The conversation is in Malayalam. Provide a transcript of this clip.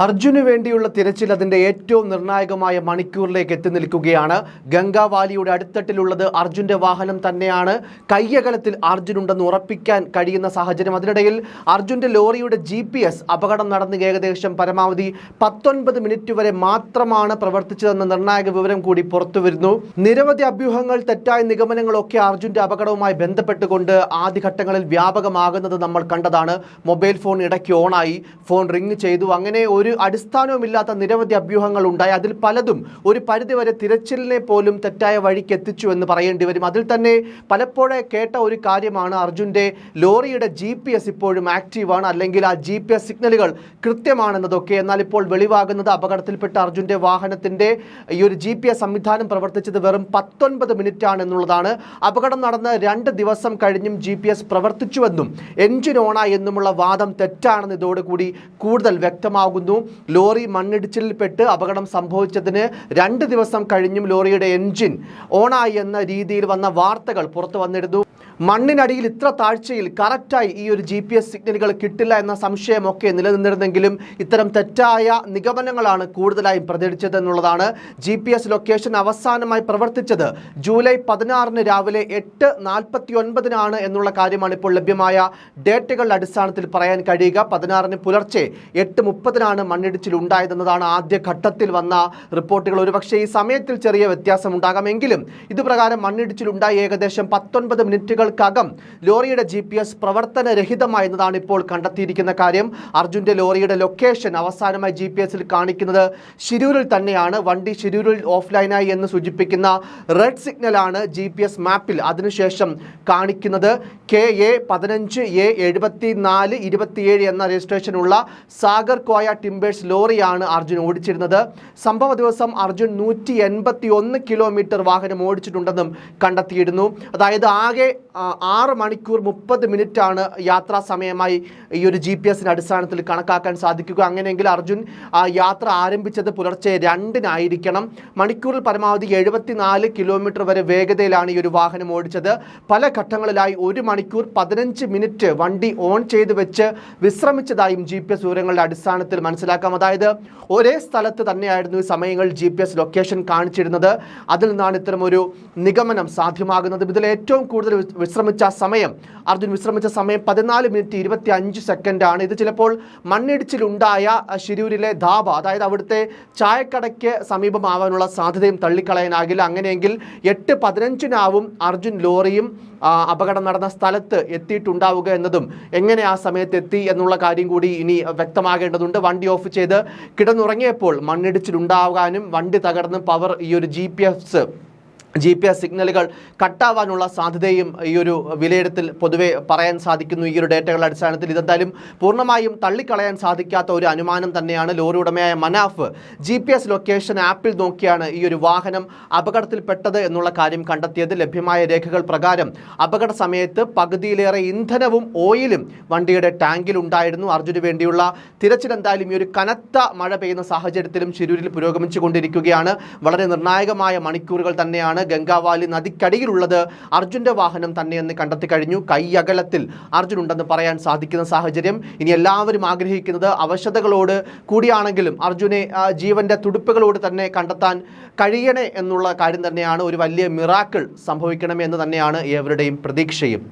അർജുന് വേണ്ടിയുള്ള തിരച്ചിൽ അതിന്റെ ഏറ്റവും നിർണായകമായ മണിക്കൂറിലേക്ക് എത്തി നിൽക്കുകയാണ്. ഗംഗാവാലിയുടെ അടുത്തട്ടിലുള്ളത് അർജുന്റെ വാഹനം തന്നെയാണ്. കയ്യകലത്തിൽ അർജുനുണ്ടെന്ന് ഉറപ്പിക്കാൻ കഴിയുന്ന സാഹചര്യം അതിനിടയിൽ അർജുന്റെ ലോറിയുടെ ജി അപകടം നടന്ന് ഏകദേശം പരമാവധി പത്തൊൻപത് മിനിറ്റ് വരെ മാത്രമാണ് പ്രവർത്തിച്ചതെന്ന നിർണായക വിവരം കൂടി പുറത്തുവരുന്നു. നിരവധി അഭ്യൂഹങ്ങൾ തെറ്റായ നിഗമനങ്ങളൊക്കെ അർജുന്റെ അപകടവുമായി ബന്ധപ്പെട്ടുകൊണ്ട് ആദ്യഘട്ടങ്ങളിൽ വ്യാപകമാകുന്നത് നമ്മൾ കണ്ടതാണ്. മൊബൈൽ ഫോൺ ഇടയ്ക്ക് ഓണായി. ഫോൺ റിങ് ചെയ്തു. അങ്ങനെ ഒരു അടിസ്ഥാനവുമില്ലാത്ത നിരവധി അഭ്യൂഹങ്ങൾ ഉണ്ടായി. അതിൽ പലതും ഒരു പരിധിവരെ തിരച്ചിലിനെ പോലും തെറ്റായ വഴിക്ക് എത്തിച്ചു എന്ന് പറയേണ്ടി വരും. അതിൽ തന്നെ പലപ്പോഴേ കേട്ട ഒരു കാര്യമാണ് അർജുന്റെ ലോറിയുടെ ജി പി എസ് ഇപ്പോഴും ആക്റ്റീവാണ് അല്ലെങ്കിൽ ആ ജി പി എസ് സിഗ്നലുകൾ കൃത്യമാണെന്നതൊക്കെ. എന്നാൽ ഇപ്പോൾ വെളിവാകുന്നത് അപകടത്തിൽപ്പെട്ട അർജുന്റെ വാഹനത്തിന്റെ ഈ ഒരു ജി പി എസ് സംവിധാനം പ്രവർത്തിച്ചത് വെറും പത്തൊൻപത് മിനിറ്റ് ആണ് എന്നുള്ളതാണ്. അപകടം നടന്ന രണ്ട് ദിവസം കഴിഞ്ഞും ജി പി എസ് പ്രവർത്തിച്ചുവെന്നും എൻജിൻ എന്നുമുള്ള വാദം തെറ്റാണെന്ന് ഇതോടുകൂടി കൂടുതൽ വ്യക്തമാകുന്നു. ലോറി മണ്ണിടിച്ചിലിൽപ്പെട്ട് അപകടം സംഭവിച്ചതിന് രണ്ട് ദിവസം കഴിഞ്ഞും ലോറിയുടെ എൻജിൻ ഓണായി എന്ന രീതിയിൽ വന്ന വാർത്തകൾ പുറത്തു വന്നിരുന്നു. മണ്ണിനടിയിൽ ഇത്ര താഴ്ചയിൽ കറക്റ്റായി ഈ ഒരു ജി പി എസ് സിഗ്നലുകൾ കിട്ടില്ല എന്ന സംശയമൊക്കെ നിലനിന്നിരുന്നെങ്കിലും ഇത്തരം തെറ്റായ നിഗമനങ്ങളാണ് കൂടുതലായും പ്രചരിച്ചത് എന്നുള്ളതാണ് ജി പി എസ് ലൊക്കേഷൻ അവസാനമായി പ്രവർത്തിച്ചത്. ജൂലൈ പതിനാറിന് രാവിലെ എട്ട് നാൽപ്പത്തി ഒൻപതിനാണ് എന്നുള്ള കാര്യമാണ് ഇപ്പോൾ ലഭ്യമായ ഡേറ്റകളുടെ അടിസ്ഥാനത്തിൽ പറയാൻ കഴിയുക. പതിനാറിന് പുലർച്ചെ എട്ട് മുപ്പതിനാണ് മണ്ണിടിച്ചിൽ ഉണ്ടായതെന്നതാണ് ആദ്യ ഘട്ടത്തിൽ വന്ന റിപ്പോർട്ടുകൾ. ഒരുപക്ഷെ ഈ സമയത്തിൽ ചെറിയ വ്യത്യാസം ഉണ്ടാകാമെങ്കിലും ഇതുപ്രകാരം മണ്ണിടിച്ചിൽ ഉണ്ടായി ഏകദേശം പത്തൊൻപത് മിനിറ്റുകൾക്കകം ലോറിയുടെ ജി പി എസ് പ്രവർത്തനരഹിതമായെന്നതാണ് ഇപ്പോൾ കണ്ടെത്തിയിരിക്കുന്ന കാര്യം. അർജുന്റെ ലോറിയുടെ ലൊക്കേഷൻ അവസാനമായി ജി പി എസിൽ കാണിക്കുന്നത് ശിരൂരിൽ തന്നെയാണ്. വണ്ടി ശിരൂരിൽ ഓഫ്ലൈനായി എന്ന് സൂചിപ്പിക്കുന്ന റെഡ് സിഗ്നലാണ് ജി പി എസ് മാപ്പിൽ അതിനുശേഷം കാണിക്കുന്നത്. കെ എ പതിനഞ്ച് എ എഴുപത്തി നാല് ഇരുപത്തിയേഴ് എന്ന രജിസ്ട്രേഷനുള്ള സാഗർ കോയ ടിംബേഴ്സ് ലോറിയാണ് അർജുൻ ഓടിച്ചിരുന്നത്. സംഭവ ദിവസം അർജുൻ നൂറ്റി എൺപത്തി ഒന്ന് കിലോമീറ്റർ വാഹനം ഓടിച്ചിട്ടുണ്ടെന്നും കണ്ടെത്തിയിരുന്നു. അതായത് ആകെ ആറ് മണിക്കൂർ മുപ്പത് മിനിറ്റാണ് യാത്രാ സമയമായി ഈ ഒരു ജി പി എസിന്റെ അടിസ്ഥാനത്തിൽ കണക്കാക്കാൻ സാധിക്കുക. അങ്ങനെയെങ്കിൽ അർജുൻ യാത്ര ആരംഭിച്ചത് പുലർച്ചെ രണ്ടിനായിരിക്കണം. മണിക്കൂറിൽ പരമാവധി എഴുപത്തിനാല് കിലോമീറ്റർ വരെ വേഗതയിലാണ് ഈ ഒരു വാഹനം ഓടിച്ചത്. പല ഘട്ടങ്ങളിലായി ഒരു മണിക്കൂർ പതിനഞ്ച് മിനിറ്റ് വണ്ടി ഓൺ ചെയ്ത് വെച്ച് വിശ്രമിച്ചതായും ജി പി എസ് വിവരങ്ങളുടെ അടിസ്ഥാനത്തിൽ മനസ്സിലാക്കാം. അതായത് ഒരേ സ്ഥലത്ത് തന്നെയായിരുന്നു ഈ സമയങ്ങളിൽ ജി പി എസ് ലൊക്കേഷൻ കാണിച്ചിരുന്നത്. അതിൽ നിന്നാണ് ഒരു നിഗമനം സാധ്യമാകുന്നത്. ഇതിൽ ഏറ്റവും കൂടുതൽ വിശ്രമിച്ച സമയം. അർജുൻ വിശ്രമിച്ച സമയം പതിനാല് മിനിറ്റ് ഇരുപത്തി അഞ്ച് സെക്കൻഡാണ് ഇത് ചിലപ്പോൾ മണ്ണിടിച്ചിലുണ്ടായ ശിരൂരിലെ ധാബ അതായത് അവിടുത്തെ ചായക്കടയ്ക്ക് സമീപമാവാനുള്ള സാധ്യതയും തള്ളിക്കളയാനാകില്ല. അങ്ങനെയെങ്കിൽ എട്ട് പതിനഞ്ചിനാവും അർജുൻ ലോറിയും അപകടം നടന്ന സ്ഥലത്ത് എത്തിയിട്ടുണ്ടാവുക എന്നതും എങ്ങനെ ആ സമയത്ത് എത്തി എന്നുള്ള കാര്യം കൂടി ഇനി വ്യക്തമാകേണ്ടതുണ്ട്. വണ്ടി ഓഫ് ചെയ്ത് കിടന്നുറങ്ങിയപ്പോൾ മണ്ണിടിച്ചിലുണ്ടാകാനും വണ്ടി തകർന്ന് പവർ ഈ ഒരു G P S G P S സിഗ്നലുകൾ കട്ടാവാനുള്ള സാധ്യതയും ഈ ഒരു വിലയിരുത്തൽ പൊതുവെ പറയാൻ സാധിക്കുന്നു. ഈ ഒരു ഡേറ്റകളുടെ അടിസ്ഥാനത്തിൽ ഇതെന്തായാലും പൂർണമായും തള്ളിക്കളയാൻ സാധിക്കാത്ത ഒരു അനുമാനം തന്നെയാണ് ലോറി ഉടമയായ Manaf. G P S location ആപ്പിൽ നോക്കിയാണ് ഈ ഒരു വാഹനം അപകടത്തിൽപ്പെട്ടത് എന്നുള്ള കാര്യം കണ്ടെത്തിയത്. ലഭ്യമായ രേഖകൾ പ്രകാരം അപകട സമയത്ത് പകുതിയിലേറെ ഇന്ധനവും ഓയിലും വണ്ടിയുടെ ടാങ്കിൽ ഉണ്ടായിരുന്നു. അർജുന് വേണ്ടിയുള്ള തിരച്ചിൽ എന്തായാലും ഈ ഒരു കനത്ത മഴ പെയ്യുന്ന സാഹചര്യത്തിലും ശിരൂരിൽ പുരോഗമിച്ചുകൊണ്ടിരിക്കുകയാണ്. വളരെ നിർണായകമായ മണിക്കൂറുകൾ തന്നെയാണ് ഗംഗാവാലി നദിക്കടിയിലുള്ളത്. അർജുന്റെ വാഹനം തന്നെയെന്ന് കണ്ടെത്തി കഴിഞ്ഞു. കൈയകലത്തിൽ അർജുൻ ഉണ്ടെന്ന് പറയാൻ സാധിക്കുന്ന സാഹചര്യം. ഇനി എല്ലാവരും ആഗ്രഹിക്കുന്നത് അവശതകളോട് കൂടിയാണെങ്കിലും അർജുനെ ജീവന്റെ തുടുപ്പുകളോട് തന്നെ കണ്ടെത്താൻ കഴിയണേ എന്നുള്ള കാര്യം തന്നെയാണ് ഒരു വലിയ മിറാക്കിൾ സംഭവിക്കണമെന്ന് തന്നെയാണ് ഏവരുടെയും പ്രതീക്ഷയും.